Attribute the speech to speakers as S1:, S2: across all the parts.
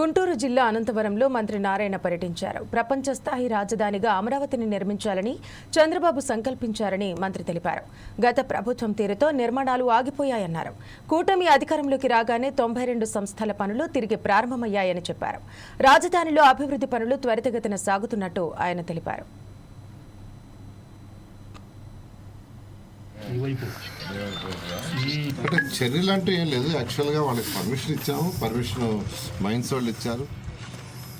S1: గుంటూరు జిల్లా అనంతవరంలో మంత్రి నారాయణ పర్యటించారు. ప్రపంచ స్థాయి రాజధానిగా అమరావతిని నిర్మించాలని చంద్రబాబు సంకల్పించారని మంత్రి తెలిపారు. గత ప్రభుత్వం తీరుతో నిర్మాణాలు ఆగిపోయాయన్నారు. కూటమి అధికారంలోకి రాగానే తొంభై రెండు సంస్థల పనులు తిరిగి ప్రారంభమయ్యాయని చెప్పారు. రాజధానిలో అభివృద్ధి పనులు త్వరితగతిన సాగుతున్నట్టు ఆయన తెలిపారు.
S2: అంటే చర్యలు అంటూ ఏం లేదు. యాక్చువల్గా వాళ్ళకి పర్మిషన్ ఇచ్చాము. పర్మిషన్ మైన్స్ వాళ్ళు ఇచ్చారు.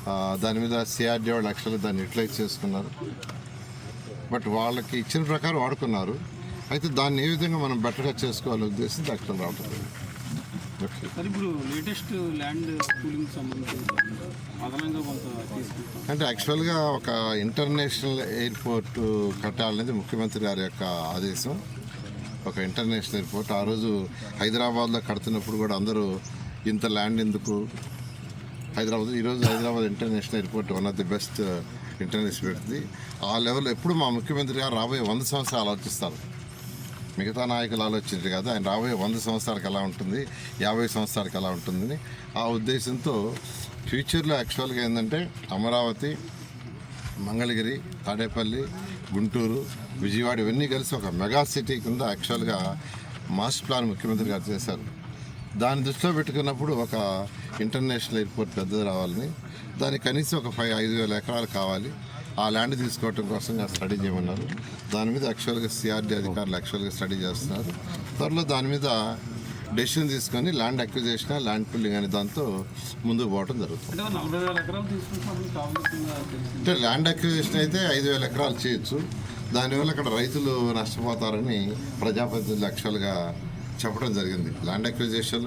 S2: ఆ, దాని మీద సిఆర్డీ వాళ్ళు యాక్చువల్గా దాన్ని యూటిలైజ్ చేసుకున్నారు. బట్ వాళ్ళకి ఇచ్చిన ప్రకారం వాడుకున్నారు. అయితే దాన్ని ఏ విధంగా మనం బెటర్గా చేసుకోవాలనే ఉద్దేశం యాక్చువల్ రావటం
S3: ఇప్పుడు లేటెస్ట్ ల్యాండ్ కూలింగ్ సంబంధించి
S2: అంటే యాక్చువల్గా ఒక ఇంటర్నేషనల్ ఎయిర్పోర్ట్ కట్టాలనేది ముఖ్యమంత్రి గారి యొక్క ఆదేశం. ఒక ఇంటర్నేషనల్ ఎయిర్పోర్ట్. ఆ రోజు హైదరాబాద్లో కడుతున్నప్పుడు కూడా అందరూ ఇంత ల్యాండ్ ఎందుకు? హైదరాబాద్ ఈరోజు Hyderabad international airport one of the best uh, international పెడుతుంది. ఆ లెవెల్ ఎప్పుడు మా ముఖ్యమంత్రి గారు రాబోయే వంద సంవత్సరాలు ఆలోచిస్తారు. మిగతా నాయకులు ఆలోచించారు కదా ఆయన రాబోయే వంద సంవత్సరాలకు ఎలా ఉంటుంది? యాభై సంవత్సరాలకు ఎలా ఉంటుందని. ఆ ఉద్దేశంతో ఫ్యూచర్లో యాక్చువల్గా ఏంటంటే అమరావతి మంగళగిరి తాడేపల్లి గుంటూరు విజయవాడ ఇవన్నీ కలిసి ఒక మెగా సిటీ కింద యాక్చువల్గా మాస్టర్ ప్లాన్ ముఖ్యమంత్రి గారు చేశారు. దాన్ని దృష్టిలో పెట్టుకున్నప్పుడు ఒక ఇంటర్నేషనల్ ఎయిర్పోర్ట్ పెద్దది రావాలని దానికి కనీసం ఒక ఫైవ్ ఐదు వేల ఎకరాలు కావాలి. ఆ ల్యాండ్ తీసుకోవటం కోసం స్టడీ చేయమన్నారు. దాని మీద యాక్చువల్గా సిఆర్డీ అధికారులు యాక్చువల్గా స్టడీ చేస్తున్నారు. త్వరలో దాని మీద డెసిషన్ తీసుకొని ల్యాండ్ అక్విజేషన్ ల్యాండ్ పుల్లింగ్ అనే దాంతో ముందుకు పోవడం జరుగుతుంది. అంటే ల్యాండ్ అక్విజిషన్ అయితే ఐదు వేల ఎకరాలు చేయొచ్చు. దానివల్ల అక్కడ రైతులు నష్టపోతారని ప్రజాప్రతినిధులు యాక్చువల్గా చెప్పడం జరిగింది. Land acquisition